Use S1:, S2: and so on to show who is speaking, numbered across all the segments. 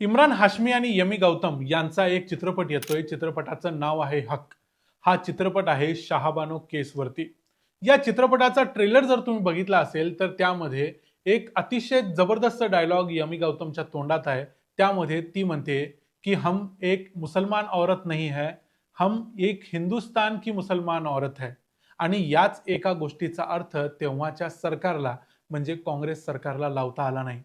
S1: इम्रान हाशमी आणि यमी गौतम यांचा एक चित्रपट येतोय. चित्रपटाचं नाव आहे हक हा चित्रपट आहे शहाबानो केसवरती. या चित्रपटाचा ट्रेलर जर तुम्ही बघितला असेल तर त्यामध्ये एक अतिशय जबरदस्त डायलॉग यमी गौतमच्या तोंडात आहे. त्यामध्ये ती म्हणते की हम एक मुसलमान औरत नाही है हम एक हिंदुस्तान की मुसलमान औरत है. आणि याच एका गोष्टीचा अर्थ तेव्हाच्या सरकारला म्हणजे काँग्रेस सरकारला लावता आला नाही.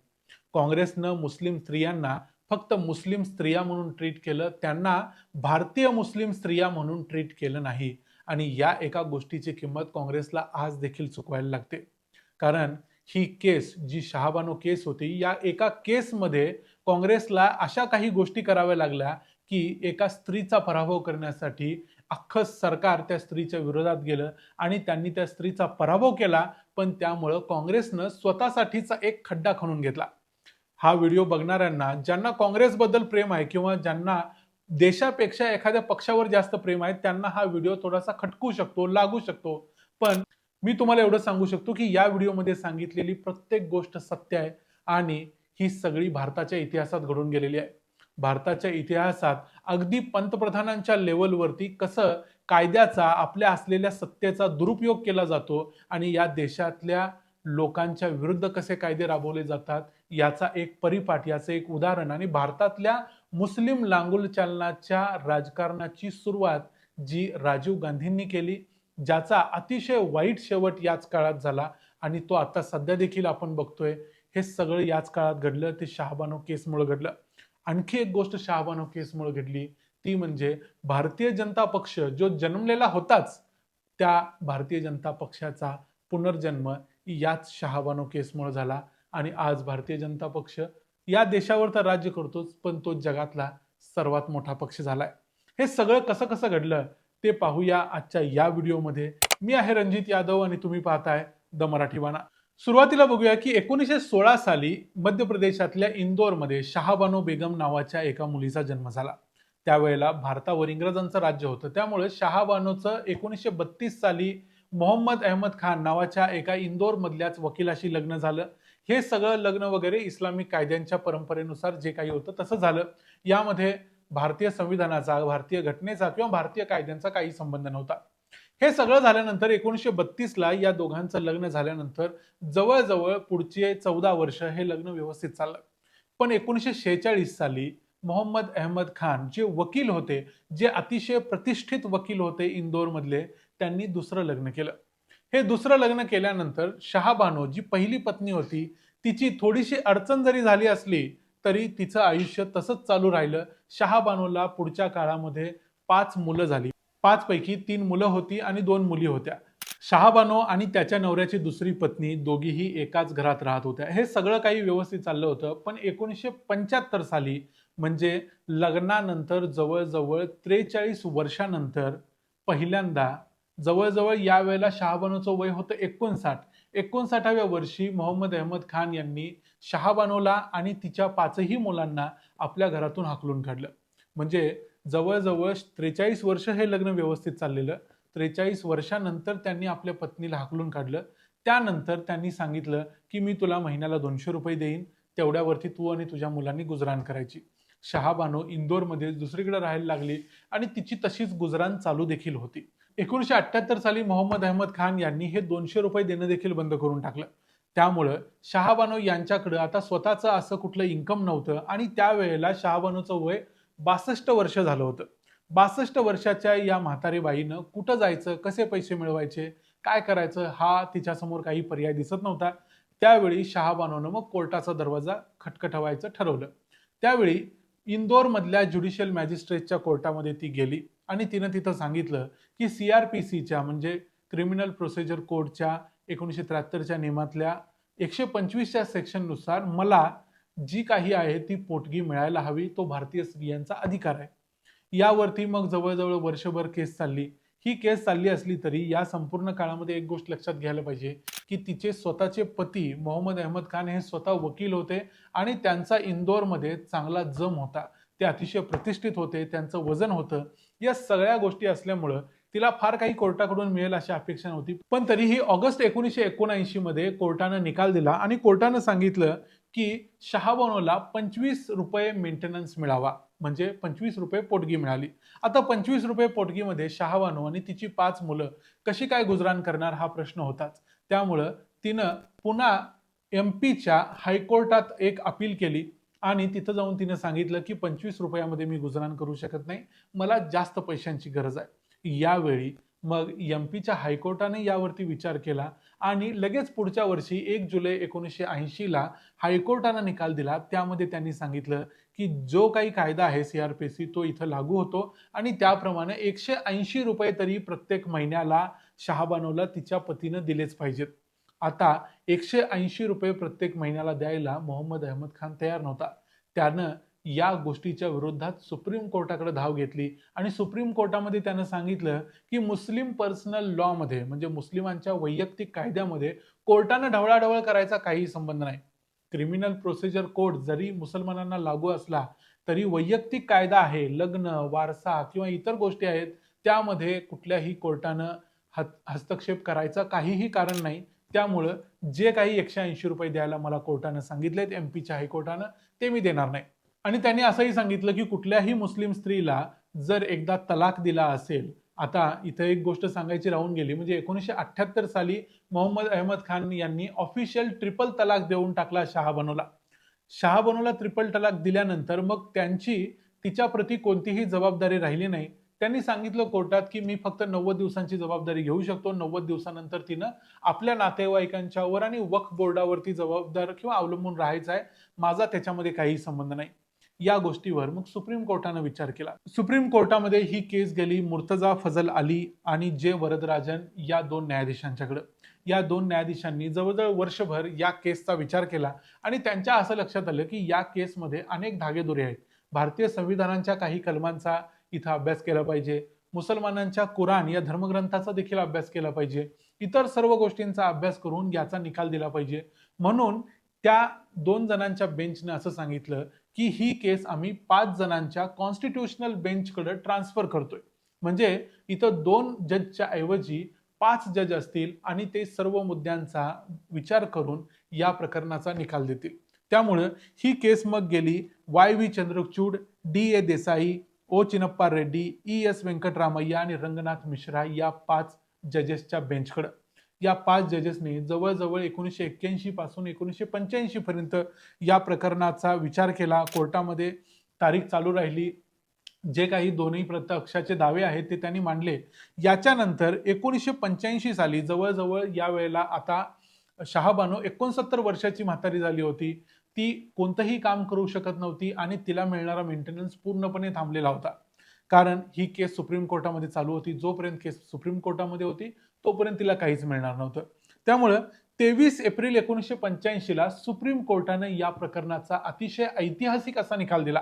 S1: काँग्रेसनं मुस्लिम स्त्रियांना फक्त मुस्लिम स्त्रिया म्हणून ट्रीट केलं त्यांना भारतीय मुस्लिम स्त्रिया म्हणून ट्रीट केलं नाही. आणि या एका गोष्टीची किंमत काँग्रेसला आज देखील चुकवायला लागते. कारण ही केस जी शहाबानो केस होती या एका केसमध्ये काँग्रेसला अशा काही गोष्टी कराव्या लागल्या की एका स्त्रीचा पराभव करण्यासाठी अख्खं सरकार त्या स्त्रीच्या विरोधात गेलं आणि त्यांनी त्या स्त्रीचा पराभव केला पण त्यामुळं काँग्रेसनं स्वतःसाठीचा एक खड्डा खणून घेतला. हा व्हिडिओ बघणाऱ्यांना ज्यांना काँग्रेसबद्दल प्रेम आहे किंवा ज्यांना देशापेक्षा एखाद्या पक्षावर जास्त प्रेम आहे त्यांना हा व्हिडिओ थोडासा खटकू शकतो लागू शकतो. पण मी तुम्हाला एवढं सांगू शकतो की या व्हिडिओमध्ये सांगितलेली प्रत्येक गोष्ट सत्य आहे आणि ही सगळी भारताच्या इतिहासात घडून गेलेली आहे. भारताच्या इतिहासात अगदी पंतप्रधानांच्या लेवलवरती कसं कायद्याचा आपल्या असलेल्या सत्तेचा दुरुपयोग केला जातो आणि या देशातल्या लोकांच्या विरुद्ध कसे कायदे राबवले जातात याचा एक परिपाठ याचं एक उदाहरण. आणि भारतातल्या मुस्लिम लांगुल चालनाच्या राजकारणाची सुरुवात जी राजीव गांधींनी केली ज्याचा अतिशय वाईट शेवट याच काळात झाला आणि तो आता सध्या देखील आपण बघतोय. हे सगळं याच काळात घडलं ते शहाबानो केसमुळे घडलं. आणखी एक गोष्ट शहाबानो केसमुळे घडली ती म्हणजे भारतीय जनता पक्ष जो जन्मलेला होताच त्या भारतीय जनता पक्षाचा पुनर्जन्म याच शहाबानो केसमुळे झाला आणि आज भारतीय जनता पक्ष या देशावर तर राज्य करतोच पण तो जगातला सर्वात मोठा पक्ष झालाय. हे सगळं कसं कसं घडलं ते पाहूया आजच्या या व्हिडिओमध्ये. मी आहे रणजित यादव आणि तुम्ही पाहताय द मराठी बाणा सुरुवातीला बघूया की एकोणीसशे सोळा साली मध्य प्रदेशातल्या इंदोरमध्ये शहाबानो बेगम नावाच्या एका मुलीचा जन्म झाला. त्यावेळेला भारतावर इंग्रजांचं राज्य होतं. त्यामुळे शहाबानोचं एकोणीसशे बत्तीस साली मोहम्मद अहमद खान नावाच्या एका इंदोर मधल्याच वकिलाशी लग्न झालं. हे सगळं लग्न वगैरे इस्लामिक कायद्यांच्या परंपरेनुसार जे काही होतं तसं झालं. यामध्ये भारतीय संविधानाचा भारतीय घटनेचा किंवा भारतीय कायद्यांचा काही संबंध नव्हता. हे सगळं झाल्यानंतर एकोणीसशे बत्तीसला या दोघांचं लग्न झाल्यानंतर जवळजवळ पुढचे चौदा वर्ष हे लग्न व्यवस्थित चाललं. पण एकोणीसशे शेहेचाळीस साली मोहम्मद अहमद खान जे वकील होते जे अतिशय प्रतिष्ठित वकील होते इंदोरमधले त्यांनी दुसरं लग्न केलं. हे दुसरं लग्न केल्यानंतर शहाबानो जी पहिली पत्नी होती. तिची थोडीशी अडचण जरी झाली असली तरी तिचं आयुष्य तसंच चालू राहिलं. शहाबानोला पुढच्या काळामध्ये पाच मुलं झाली. पाच पैकी तीन मुलं होती आणि दोन मुली होत्या. शहाबानो आणि त्याच्या नवऱ्याची दुसरी पत्नी दोघीही एकाच घरात राहत होत्या. हे सगळं काही व्यवस्थित चाललं होतं पण एकोणीसशे पंच्याहत्तर साली म्हणजे लग्नानंतर जवळजवळ त्रेचाळीस वर्षानंतर पहिल्यांदा जवळजवळ यावेळेला शहाबानोचं वय होतं एकोणसाठ. एकोणसाठाव्या वर्षी मोहम्मद अहमद खान यांनी शहाबानोला आणि तिच्या पाचही मुलांना आपल्या घरातून हाकलून काढलं. म्हणजे जवळजवळ त्रेचाळीस वर्ष हे लग्न व्यवस्थित चाललेलं. त्रेचाळीस वर्षानंतर त्यांनी आपल्या पत्नीला हाकलून काढलं. त्यानंतर त्यांनी सांगितलं की मी तुला महिन्याला दोनशे रुपये देईन. तेवढ्यावरती तू आणि तुझ्या मुलांनी गुजराण करायची. शहाबानो इंदोरमध्ये दुसरीकडे राहायला लागली आणि तिची तशीच गुजराण चालू देखील होती. एकोणीसशे अठ्ठ्याहत्तर साली मोहम्मद अहमद खान यांनी हे दोनशे रुपये देणं देखील बंद करून टाकलं. त्यामुळं शहाबानो यांच्याकडं आता स्वतःचं असं कुठलं इन्कम नव्हतं आणि त्यावेळेला शहाबानोचं वय बासष्ट वर्ष झालं होतं. बासष्ट वर्षाच्या या म्हातारी बाईनं कुठं जायचं कसे पैसे मिळवायचे काय करायचं हा तिच्यासमोर काही पर्याय दिसत नव्हता. त्यावेळी शहाबानोनं मग कोर्टाचा दरवाजा खटखटवायचं ठरवलं. त्यावेळी इंदोरमधल्या ज्युडिशियल मॅजिस्ट्रेटच्या कोर्टामध्ये ती गेली आणि तिनं तिथं सांगितलं की सी आर पी सीच्या म्हणजे क्रिमिनल प्रोसिजर कोडच्या एकोणीसशे त्र्याहत्तरच्या नियमातल्या एकशे पंचवीसच्या सेक्शननुसार मला जी काही आहे ती पोटगी मिळायला हवी तो भारतीय स्त्रियांचा अधिकार आहे. यावरती मग जवळजवळ वर्षभर केस चालली. ही केस चालली असली तरी या संपूर्ण काळामध्ये एक गोष्ट लक्षात घ्यायला पाहिजे की तिचे स्वतःचे पती मोहम्मद अहमद खान हे स्वतः वकील होते आणि त्यांचा इंदोरमध्ये चांगला जम होता. ते अतिशय प्रतिष्ठित होते त्यांचं वजन होतं. या सगळ्या गोष्टी असल्यामुळं तिला फार काही कोर्टाकडून मिळेल अशी अपेक्षा नव्हती. पण तरीही ऑगस्ट एकोणीसशे एकोणऐंशी मध्ये कोर्टानं निकाल दिला आणि कोर्टानं सांगितलं की शहाबानोला पंचवीस रुपये मेंटेनन्स मिळावा. म्हणजे पंचवीस रुपये पोटगी मिळाली. आता पंचवीस रुपये पोटगीमध्ये शहाबानो आणि तिची पाच मुलं कशी काय गुजराण करणार हा प्रश्न होताच. त्यामुळं तिनं पुन्हा एम पीच्या हायकोर्टात एक अपील केली आणि तिथं जाऊन तिनं सांगितलं की पंचवीस रुपयामध्ये मी गुजराण करू शकत नाही मला जास्त पैशांची गरज आहे. यावेळी मग एम पीच्या हायकोर्टाने यावरती विचार केला आणि लगेच पुढच्या वर्षी एक जुलै एकोणीसशे ऐंशीला हायकोर्टानं निकाल दिला. त्यामध्ये त्यांनी सांगितलं की जो काही कायदा आहे सी आर पी सी तो इथं लागू होतो आणि त्याप्रमाणे एकशे ऐंशी रुपये तरी प्रत्येक महिन्याला शहाबानोला तिच्या पतीनं दिलेच पाहिजेत. आता एकशे ऐंशी रुपये प्रत्येक महिन्याला द्यायला मोहम्मद अहमद खान तयार नव्हता. त्यानं या गोष्टीच्या विरोधात सुप्रीम कोर्टाकडे धाव घेतली आणि सुप्रीम कोर्टामध्ये त्यानं सांगितलं की मुस्लिम पर्सनल लॉ मध्ये म्हणजे मुस्लिमांच्या वैयक्तिक कायद्यामध्ये कोर्टानं ढवळाढवळ करायचा काही संबंध नाही. क्रिमिनल प्रोसिजर कोड जरी मुसलमानांना लागू असला तरी वैयक्तिक कायदा आहे लग्न वारसा किंवा इतर गोष्टी आहेत त्यामध्ये कुठल्याही कोर्टानं हत- हस्तक्षेप करायचा काहीही कारण नाही. त्यामुळं जे काही एकशे ऐंशी रुपये द्यायला मला कोर्टानं सांगितलेत एम पीच्या हायकोर्टानं ते मी देणार नाही. आणि त्यांनी असंही सांगितलं की कुठल्याही मुस्लिम स्त्रीला जर एकदा तलाक दिला असेल आता इथं एक गोष्ट सांगायची राहून गेली म्हणजे एकोणीसशे अठ्ठ्याहत्तर साली मोहम्मद अहमद खान यांनी ऑफिशियल ट्रिपल तलाक देऊन टाकला शहाबानोला शहाबानोला ट्रिपल तलाक दिल्यानंतर मग त्यांची तिच्या प्रती कोणतीही जबाबदारी राहिली नाही. त्यांनी सांगितलं कोर्टात की मी फक्त नव्वद दिवसांची जबाबदारी घेऊ शकतो नव्वद दिवसानंतर तिनं आपल्या नातेवाईकांच्यावर आणि वक्फ बोर्डावरती जबाबदार किंवा अवलंबून राहायचं आहे माझा त्याच्यामध्ये काही संबंध नाही. या गोष्टीवर मग सुप्रीम कोर्टानं विचार केला. सुप्रीम कोर्टामध्ये ही केस गेली मुर्तजा फजल अली आणि जे वरदराजन या दोन न्यायाधीशांच्याकडे. या दोन न्यायाधीशांनी जवळजवळ वर्षभर या केसचा विचार केला आणि त्यांच्या असं लक्षात आलं की या केसमध्ये अनेक धागेदोरे आहेत. भारतीय संविधानांच्या काही कलमांचा इथं अभ्यास केला पाहिजे. मुसलमानांच्या कुराण या धर्मग्रंथाचा देखील अभ्यास केला पाहिजे. इतर सर्व गोष्टींचा अभ्यास करून याचा निकाल दिला पाहिजे. म्हणून त्या दोन जणांच्या बेंचने असं सांगितलं की ही केस आम्ही पाच जणांच्या कॉन्स्टिट्युशनल बेंचकडे ट्रान्सफर करतोय. म्हणजे इथं दोन जजच्या ऐवजी पाच जज असतील आणि ते सर्व मुद्द्यांचा विचार करून या प्रकरणाचा निकाल देतील. त्यामुळं ही केस मग गेली Y V Chandrachud D A Desai O Chinnappa Reddy E S Venkataramiah आणि रंगनाथ मिश्रा या पाच जजेसच्या बेंचकडं या पाच जजेसनी जवळजवळ एकोणीसशे एक्क्याऐंशी पासून एकोणीसशे पंच्याऐंशी पर्यंत या प्रकरणाचा विचार केला. कोर्टामध्ये तारीख चालू राहिली. जे काही दोन्ही प्रत्यक्षाचे दावे आहेत ते त्यांनी मांडले. याच्यानंतर एकोणीसशे पंच्याऐंशी साली जवळजवळ या वेळेला आता शहाबानो एकोणसत्तर वर्षाची म्हातारी झाली होती. ती कोणतंही काम करू शकत नव्हती आणि तिला मिळणारा मेंटेनन्स पूर्णपणे थांबलेला होता. कारण ही केस सुप्रीम कोर्टामध्ये चालू होती. जोपर्यंत केस सुप्रीम कोर्टामध्ये होती तोपर्यंत तिला काहीच मिळणार नव्हतं. त्यामुळं तेवीस एप्रिल एकोणीसशे पंच्याऐंशीला सुप्रीम कोर्टाने या प्रकरणाचा अतिशय ऐतिहासिक असा निकाल दिला.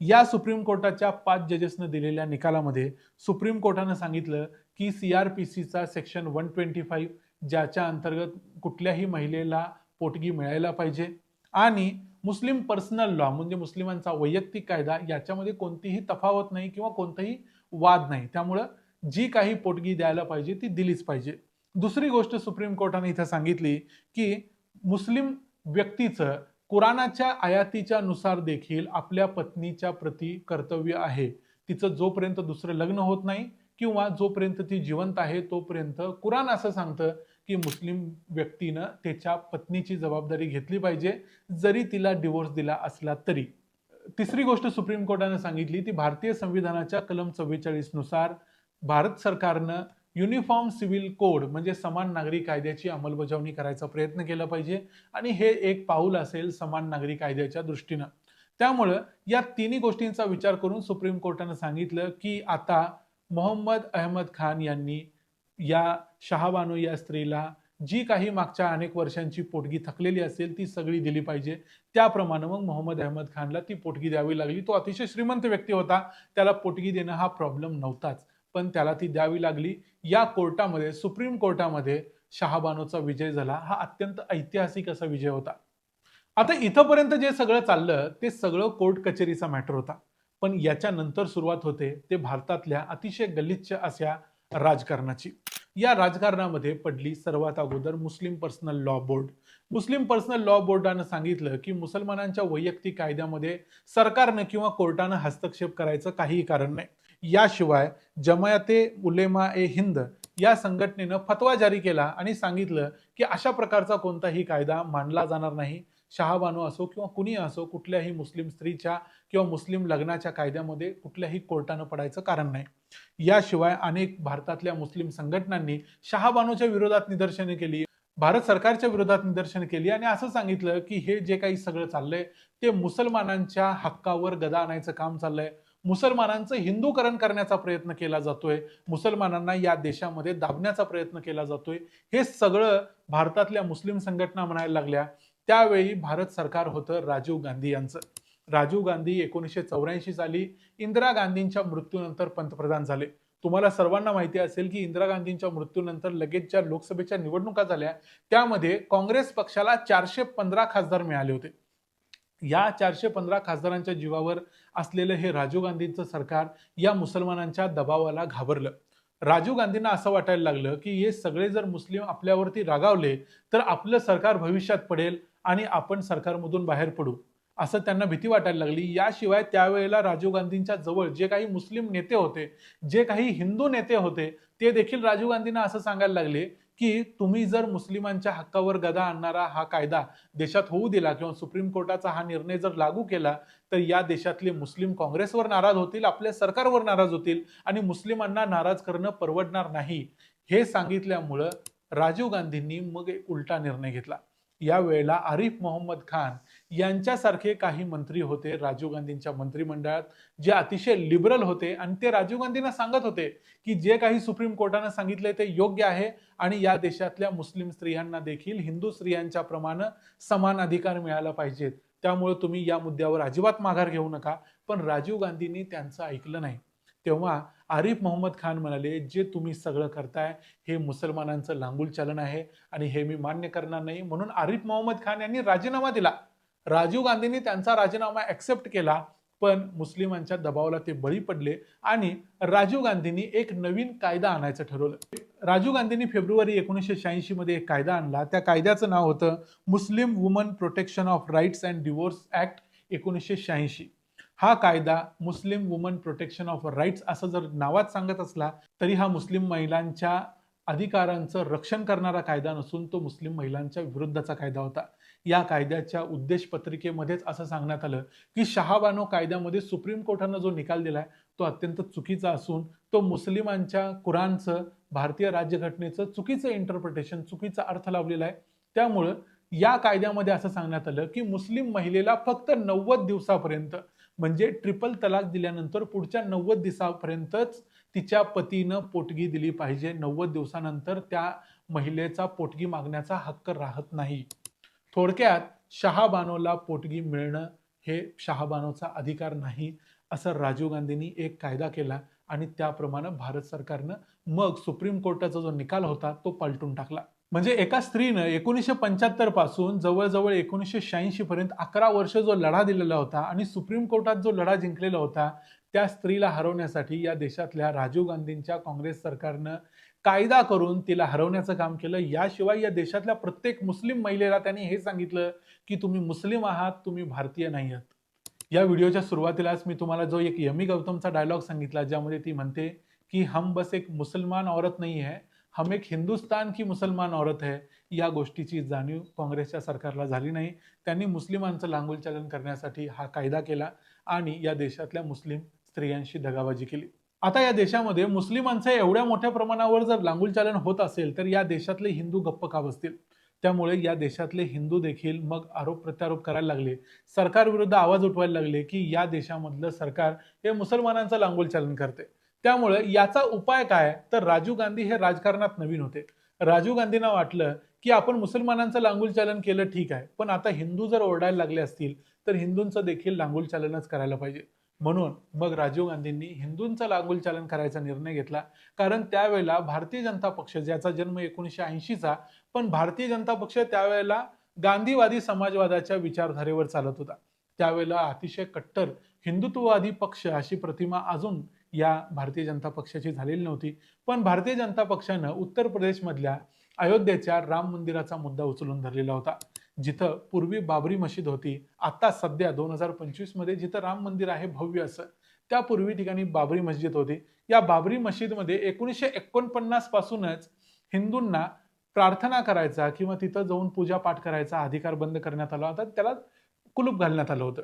S1: या सुप्रीम कोर्टाच्या पाच जजेसनं दिलेल्या निकालामध्ये सुप्रीम कोर्टानं सांगितलं की सी आर पी सीचा सेक्शन वन ट्वेंटी फाईव्ह ज्याच्या अंतर्गत कुठल्याही महिलेला पोटगी मिळायला पाहिजे आणि मुस्लिम पर्सनल लॉ म्हणजे मुस्लिमांचा वैयक्तिक कायदा याच्यामध्ये कोणतीही तफावत नाही किंवा कोणताही वाद नाही. त्यामुळं जी काही पोटगी द्यायला पाहिजे ती दिलीच पाहिजे. दुसरी गोष्ट सुप्रीम कोर्टाने इथं सांगितली की मुस्लिम व्यक्तीचं कुराणाच्या आयातीच्या नुसार देखील आपल्या पत्नीच्या प्रती कर्तव्य आहे. तिचं जोपर्यंत दुसरं लग्न होत नाही किंवा जोपर्यंत ती जिवंत आहे तोपर्यंत कुराण असं सांगतं की मुस्लिम व्यक्तीनं त्याच्या पत्नीची जबाबदारी घेतली पाहिजे जरी तिला डिवोर्स दिला असला तरी. तिसरी गोष्ट सुप्रीम कोर्टानं सांगितली ती भारतीय संविधानाच्या कलम चव्वेचाळीसनुसार भारत सरकारनं युनिफॉर्म सिव्हिल कोड म्हणजे समान नागरी कायद्याची अंमलबजावणी करायचा प्रयत्न केला पाहिजे. आणि हे एक पाऊल असेल समान नागरी कायद्याच्या दृष्टीनं. त्यामुळं या तिन्ही गोष्टींचा विचार करून सुप्रीम कोर्टानं सांगितलं की आता मोहम्मद अहमद खान यांनी या शहाबानो या स्त्रीला जी काही मागच्या अनेक वर्षांची पोटगी थकलेली असेल ती सगळी दिली पाहिजे. त्याप्रमाणे मग मोहम्मद अहमद खानला ती पोटगी द्यावी लागली. तो अतिशय श्रीमंत व्यक्ती होता. त्याला पोटगी देणं हा प्रॉब्लेम नव्हताच. पण त्याला ती द्यावी लागली. या कोर्टामध्ये सुप्रीम कोर्टामध्ये शहाबानोचा विजय झाला. हा अत्यंत ऐतिहासिक असा विजय होता. आता इथंपर्यंत जे सगळं चाललं ते सगळं कोर्ट कचेरीचा मॅटर होता. पण याच्या नंतर सुरुवात होते ते भारतातल्या अतिशय गलिच्छ अशा राजकारणाची. या राजकारणामध्ये पडली सर्वात अगोदर Muslim personal law board. Muslim personal law बोर्डानं सांगितलं की मुसलमानांच्या वैयक्तिक कायद्यामध्ये सरकारनं किंवा कोर्टानं हस्तक्षेप करायचं काहीही कारण नाही. याशिवाय जमायते उलेमा ए हिंद या संघटनेनं फतवा जारी केला आणि सांगितलं की अशा प्रकारचा कोणताही कायदा मानला जाणार नाही. शहाबानो असो किंवा कुणी असो कुठल्याही मुस्लिम स्त्रीच्या किंवा मुस्लिम लग्नाच्या कायद्यामध्ये कुठल्याही कोर्टानं पडायचं कारण नाही. याशिवाय अनेक भारतातल्या मुस्लिम संघटनांनी शहाबानोच्या विरोधात निदर्शने केली भारत सरकारच्या विरोधात निदर्शन केली आणि असं सांगितलं की हे जे काही सगळं चाललंय ते मुसलमानांच्या हक्कावर गदा आणायचं काम चाललंय. मुसलमानांचं हिंदूकरण करण्याचा प्रयत्न केला जातोय. मुसलमानांना या देशामध्ये दाबण्याचा प्रयत्न केला जातोय. हे सगळं भारतातल्या मुस्लिम संघटना म्हणायला लागल्या. त्यावेळी भारत सरकार होतं राजीव गांधी यांचं. राजीव गांधी एकोणीसशे चौऱ्याऐंशी साली इंदिरा गांधींच्या मृत्यूनंतर पंतप्रधान झाले. तुम्हाला सर्वांना माहिती असेल की इंदिरा गांधींच्या मृत्यूनंतर लगेच ज्या लोकसभेच्या निवडणुका झाल्या. त्यामध्ये काँग्रेस पक्षाला चारशे पंधरा खासदार मिळाले होते. या चारशे पंधरा खासदारांच्या जीवावर असलेलं हे राजीव गांधींचं सरकार या मुसलमानांच्या दबावाला घाबरलं. राजीव गांधींना असं वाटायला लागलं की हे सगळे जर मुस्लिम आपल्यावरती रागावले तर आपलं सरकार भविष्यात पडेल आणि आपण सरकारमधून बाहेर पडू असं त्यांना भीती वाटायला लागली. याशिवाय त्यावेळेला राजीव गांधींच्या जवळ जे काही मुस्लिम नेते होते जे काही हिंदू नेते होते ते देखील राजीव गांधींना असं सांगायला लागले की तुम्ही जर मुस्लिमांच्या हक्कावर गदा आणणारा हा कायदा देशात होऊ दिला किंवा सुप्रीम कोर्टाचा हा निर्णय जर लागू केला तर या देशातले मुस्लिम काँग्रेसवर नाराज होतील आपल्या सरकारवर नाराज होतील आणि मुस्लिमांना नाराज करणं परवडणार नाही. हे सांगितल्यामुळं राजीव गांधींनी मग एक उलटा निर्णय घेतला. यावेळेला आरिफ मोहम्मद खान यांच्यासारखे काही मंत्री होते राजीव गांधींच्या मंत्रिमंडळात जे अतिशय लिबरल होते आणि ते राजीव गांधींना सांगत होते की जे काही सुप्रीम कोर्टानं सांगितले ते योग्य आहे आणि या देशातल्या मुस्लिम स्त्रियांना देखील हिंदू स्त्रियांच्या प्रमाणे समान अधिकार मिळाला पाहिजेत. त्यामुळे तुम्ही या मुद्द्यावर अजिबात माघार घेऊ नका. पण राजीव गांधींनी त्यांचं ऐकलं नाही. तेव्हा आरिफ मोहम्मद खान म्हणाले जे तुम्ही सगळं करताय हे मुसलमानांचं लांगुल चलन आहे आणि हे मी मान्य करणार नाही. म्हणून आरिफ मोहम्मद खान यांनी राजीनामा दिला. राजीव गांधींनी त्यांचा राजीनामा ऍक्सेप्ट केला पण मुस्लिमांच्या दबावाला ते बळी पडले आणि राजीव गांधींनी एक नवीन कायदा आणायचं ठरवलं. राजीव गांधींनी फेब्रुवारी एकोणीसशे शहाऐंशी मध्ये एक कायदा आणला. त्या कायद्याचं नाव होतं Muslim woman protection of rights and divorce act एकोणीसशे शहाऐंशी. हा कायदा Muslim woman protection of rights असं जर नावात सांगत असला तरी हा मुस्लिम महिलांच्या अधिकारांचं रक्षण करणारा कायदा नसून तो मुस्लिम महिलांच्या विरुद्धचा कायदा होता. या कायद्याच्या उद्देश पत्रिकेमध्येच असं सांगण्यात आलं की शहाबानो कायद्यामध्ये सुप्रीम कोर्टानं जो निकाल दिलाय तो अत्यंत चुकीचा असून तो मुस्लिमांच्या कुराणचं भारतीय राज्यघटनेचं चुकीचं इंटरप्रिटेशन चुकीचा अर्थ लावलेला आहे. त्यामुळं या कायद्यामध्ये असं सांगण्यात आलं की मुस्लिम महिलेला फक्त नव्वद दिवसापर्यंत म्हणजे ट्रिपल तलाक दिल्यानंतर पुढच्या नव्वद दिवसापर्यंतच तिच्या पतीनं पोटगी दिली पाहिजे. नव्वद दिवसानंतर त्या महिलेचा पोटगी मागण्याचा हक्क राहत नाही. थोडक्यात शहाबानोला पोटगी मिळणं हे शहाबानोचा अधिकार नाही असं राजीव गांधींनी एक कायदा केला आणि त्याप्रमाणे भारत सरकारनं मग सुप्रीम कोर्टाचा जो निकाल होता तो पलटून टाकला. म्हणजे एका स्त्रीनं एकोणीसशे पंच्याहत्तरपासून जवळजवळ एकोणीसशे शहाऐंशी पर्यंत अकरा वर्ष जो लढा दिलेला होता आणि सुप्रीम कोर्टात जो लढा जिंकलेला होता त्या स्त्रीला हरवण्यासाठी या देशातल्या राजीव गांधींच्या काँग्रेस सरकारनं कायदा करून तिला हरवण्याचं काम केलं. याशिवाय या देशातल्या प्रत्येक मुस्लिम महिलेला त्यांनी हे सांगितलं की तुम्ही मुस्लिम आहात तुम्ही भारतीय नाही आहात. या व्हिडिओच्या सुरुवातीलाच मी तुम्हाला जो एक यमी गौतमचा डायलॉग सांगितला ज्यामध्ये ती म्हणते की हम बस एक मुसलमान औरत नाही आहे हम एक हिंदुस्तान की मुसलमान औरत है या गोष्टीची जाणीव काँग्रेसच्या सरकारला झाली नाही. त्यांनी मुस्लिमांचं लांगुलचालन करण्यासाठी हा कायदा केला आणि या देशातल्या मुस्लिम स्त्रियांशी दगाबाजी केली. आता या देशामध्ये मुस्लिमांचं एवढ्या मोठ्या प्रमाणावर जर लांगुलचालन होत असेल तर या देशातले हिंदू गप्प का बसतील? त्यामुळे या देशातले हिंदू देखील मग आरोप प्रत्यारोप करायला लागले. सरकार विरुद्ध आवाज उठवायला लागले की या देशामधलं सरकार हे मुसलमानांचं लांगुलचालन करते. त्यामुळे याचा उपाय काय? तर राजीव गांधी हे राजकारणात नवीन होते. राजीव गांधींना वाटलं की आपण मुसलमानांचं लांगुलचालन केलं ठीक आहे. पण आता हिंदू जर ओरडायला लागले असतील तर हिंदूंचं देखील लांगुलचालनच करायला पाहिजे. म्हणून मग राजीव गांधींनी हिंदूंचं चालन करायचा निर्णय घेतला. कारण त्यावेळेला भारतीय जनता पक्ष ज्याचा जन्म एकोणीसशे ऐंशीचा पण भारतीय जनता पक्ष त्यावेळेला गांधीवादी समाजवादाच्या विचारधारेवर चालत होता. त्यावेळेला अतिशय कट्टर हिंदुत्ववादी पक्ष अशी प्रतिमा अजून या भारतीय जनता पक्षाची झालेली नव्हती. पण भारतीय जनता पक्षानं उत्तर प्रदेशमधल्या अयोध्येच्या राम मंदिराचा मुद्दा उचलून धरलेला होता. जिथं पूर्वी बाबरी मशीद होती आता सध्या दोन हजार पंचवीसमध्ये जिथं राम मंदिर आहे भव्य असं त्या पूर्वी ठिकाणी बाबरी मस्जिद होती. या बाबरी मशीदमध्ये एकोणीसशे एकोणपन्नास पासूनच हिंदूंना प्रार्थना करायचा किंवा तिथं जाऊन पूजा पाठ करायचा अधिकार बंद करण्यात आला होता त्याला कुलूप घालण्यात आलं होतं.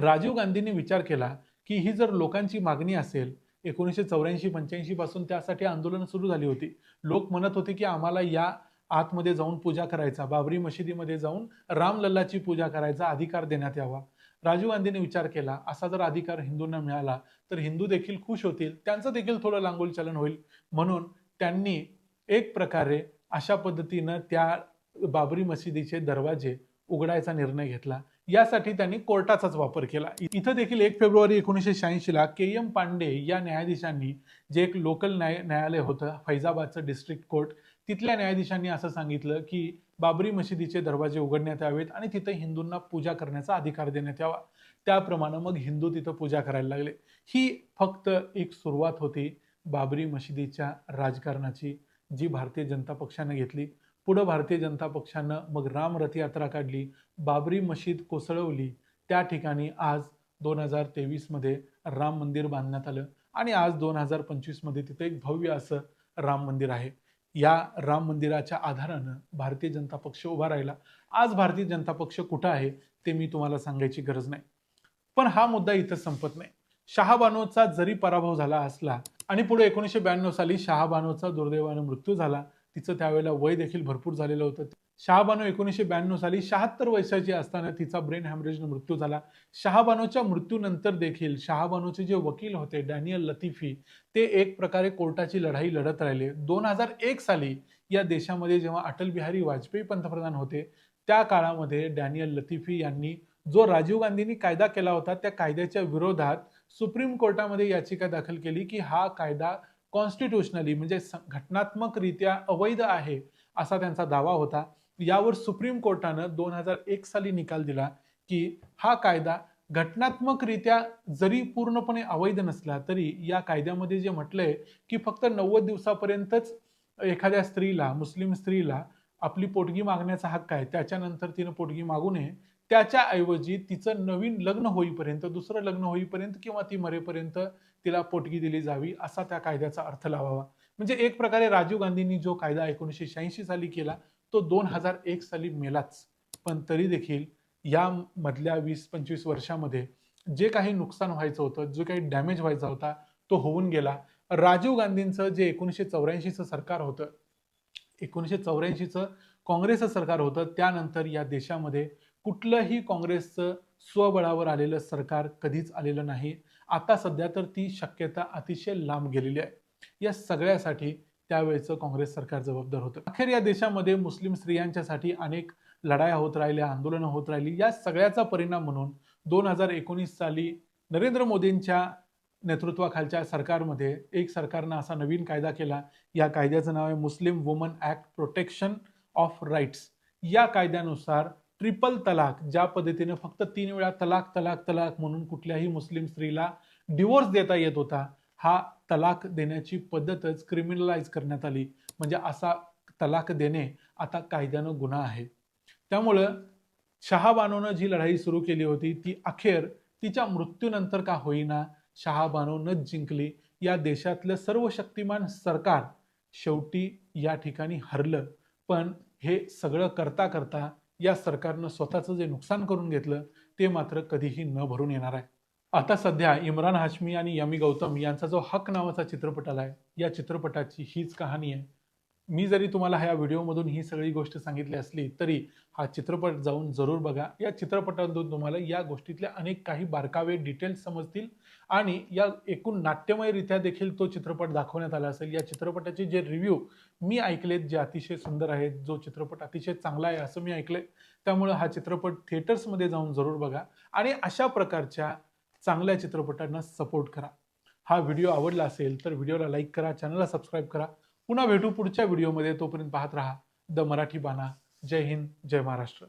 S1: राजीव गांधींनी विचार केला की ही जर लोकांची मागणी असेल एकोणीसशे चौऱ्याऐंशी पंच्याऐंशी पासून त्यासाठी आंदोलन सुरू झाली होती. लोक म्हणत होते की आम्हाला या आतमध्ये जाऊन पूजा करायचा बाबरी मशिदीमध्ये जाऊन रामलल्लाची पूजा करायचा अधिकार देण्यात यावा. राजीव गांधींनी विचार केला असा जर अधिकार हिंदूंना मिळाला तर हिंदू देखील खुश होतील त्यांचं देखील थोडं लांगोल चलन होईल. म्हणून त्यांनी एक प्रकारे अशा पद्धतीनं त्या बाबरी मशिदीचे दरवाजे उघडायचा निर्णय घेतला. यासाठी त्यांनी कोर्टाचाच वापर केला. इथं देखील एक फेब्रुवारी एकोणीसशे शहाऐंशीला के एम पांडे या न्यायाधीशांनी जे एक लोकल न्याय न्यायालय होतं फैजाबादचं डिस्ट्रिक्ट कोर्ट तिथल्या न्यायाधीशांनी असं सांगितलं की बाबरी मशिदीचे दरवाजे उघडण्यात यावेत आणि तिथे हिंदूंना पूजा करण्याचा अधिकार देण्यात यावा. त्याप्रमाणे मग हिंदू तिथं पूजा करायला लागले. ही फक्त एक सुरुवात होती बाबरी मशिदीच्या राजकारणाची जी भारतीय जनता पक्षानं घेतली. पुढं भारतीय जनता पक्षानं मग राम रथयात्रा काढली बाबरी मशीद कोसळवली. त्या ठिकाणी आज दोन हजार तेवीसमध्ये राम मंदिर बांधण्यात आलं आणि आज दोन हजार पंचवीसमध्ये तिथे एक भव्य असं राम मंदिर आहे. या राम मंदिराच्या आधारानं भारतीय जनता पक्ष उभा राहिला. आज भारतीय जनता पक्ष कुठं आहे ते मी तुम्हाला सांगायची गरज नाही. पण हा मुद्दा इथं संपत नाही. शहाबानोचा जरी पराभव झाला असला आणि पुढे एकोणीसशे ब्याण्णव साली शहाबानोचा दुर्दैवानं मृत्यू झाला तिचं त्यावेळेला वय देखील भरपूर झालेलं होतं. शहाबानो एकोणीसशे ब्याण्णव साली शहात्तर वर्षाची असताना तिचा ब्रेन हॅमरेजनं मृत्यू झाला. शहाबानोच्या मृत्यूनंतर देखील शहाबानोचे जे वकील होते डॅनियल लतीफी ते एक प्रकारे कोर्टाची लढाई लढत राहिले. दोन हजार एक साली या देशामध्ये जेव्हा अटल बिहारी वाजपेयी पंतप्रधान होते त्या काळामध्ये डॅनियल लतीफी यांनी जो राजीव गांधींनी कायदा केला होता त्या कायद्याच्या विरोधात सुप्रीम कोर्टामध्ये याचिका दाखल केली की हा कायदा कॉन्स्टिट्युशनली म्हणजे घटनात्मकरित्या अवैध आहे असा त्यांचा दावा होता. यावर सुप्रीम कोर्टानं दोन हजार एक साली निकाल दिला की हा कायदा घटनात्मकरित्या जरी पूर्णपणे अवैध नसला तरी या कायद्यामध्ये जे म्हटलंय की फक्त नव्वद दिवसापर्यंतच एखाद्या स्त्रीला मुस्लिम स्त्रीला आपली पोटगी मागण्याचा हक्क आहे त्याच्यानंतर तिनं पोटगी मागू नये त्याच्याऐवजी तिचं नवीन लग्न होईपर्यंत दुसरं लग्न होईपर्यंत किंवा ती मरेपर्यंत तिला पोटगी दिली जावी असा त्या कायद्याचा अर्थ लावावा. म्हणजे एक प्रकारे राजीव गांधींनी जो कायदा एकोणीसशे शहाऐंशी साली केला तो दोन हजार एक साली मेलाच. पण तरी देखील या मधल्या वीस पंचवीस वर्षामध्ये जे काही नुकसान व्हायचं होतं जो काही डॅमेज व्हायचा होता तो होऊन गेला. राजीव गांधींचं जे एकोणीसशे चौऱ्याऐंशीचं सरकार होतं एकोणीसशे चौऱ्याऐंशीचं काँग्रेसचं सरकार होतं त्यानंतर या देशामध्ये कुठलंही काँग्रेसचं स्वबळावर आलेलं सरकार कधीच आलेलं नाही. आता सध्या तर ती शक्यता अतिशय लांब गेलेली आहे. या सगळ्यासाठी त्यावेळेचं काँग्रेस सरकार जबाबदार होतं. अखेर या देशामध्ये मुस्लिम स्त्रियांच्यासाठी अनेक लढाया होत राहिल्या आंदोलनं होत राहिली. या सगळ्याचा परिणाम म्हणून दोन हजार एकोणीस साली नरेंद्र मोदींच्या नेतृत्वाखालच्या सरकारमध्ये एक सरकारनं असा नवीन कायदा केला. या कायद्याचं नाव आहे Muslim woman act protection of rights या कायद्यानुसार ट्रिपल तलाक ज्या पद्धतीने फक्त तीन वेळा तलाक तलाक तलाक म्हणून कुठल्याही मुस्लिम स्त्रीला डिवोर्स देता येत होता हा तलाक देण्याची पद्धतच क्रिमिनलाइज करण्यात आली. म्हणजे असा तलाक देणे आता कायद्यानं गुन्हा आहे. त्यामुळं शहाबानोनं जी लढाई सुरू केली होती ती अखेर तिच्या मृत्यूनंतर का होईना शहाबानोनच जिंकली. या देशातलं सर्व शक्तिमान सरकार शेवटी या ठिकाणी हरलं. पण हे सगळं करता करता या सरकारनं स्वतःचं जे नुकसान करून घेतलं ते मात्र कधीही न भरून येणार आहे. आता सध्या इम्रान हाशमी आणि यमी गौतम यांचा जो हक नावाचा चित्रपट आहे या चित्रपटाची हीच कहाणी आहे. मी जरी तुम्हाला ह्या व्हिडिओमधून ही सगळी गोष्ट सांगितली असली तरी हा चित्रपट जाऊन जरूर बघा. या चित्रपटातून तुम्हाला या गोष्टीतल्या अनेक काही बारकावे डिटेल्स समजतील आणि या एकूण नाट्यमयरित्या देखील तो चित्रपट दाखवण्यात आला असेल. या चित्रपटाचे जे रिव्ह्यू मी ऐकलेत जे अतिशय सुंदर आहेत जो चित्रपट अतिशय चांगला आहे असं मी ऐकलंय त्यामुळं हा चित्रपट थिएटर्समध्ये जाऊन जरूर बघा आणि अशा प्रकारच्या चांगल्या चित्रपटांना सपोर्ट करा. हा व्हिडिओ आवडला असेल तर व्हिडिओला लाईक करा चॅनलला सबस्क्राईब करा. पुन्हा भेटू पुढच्या व्हिडिओमध्ये. तोपर्यंत पाहत राहा. द मराठी बाणा. जय हिंद जय महाराष्ट्र.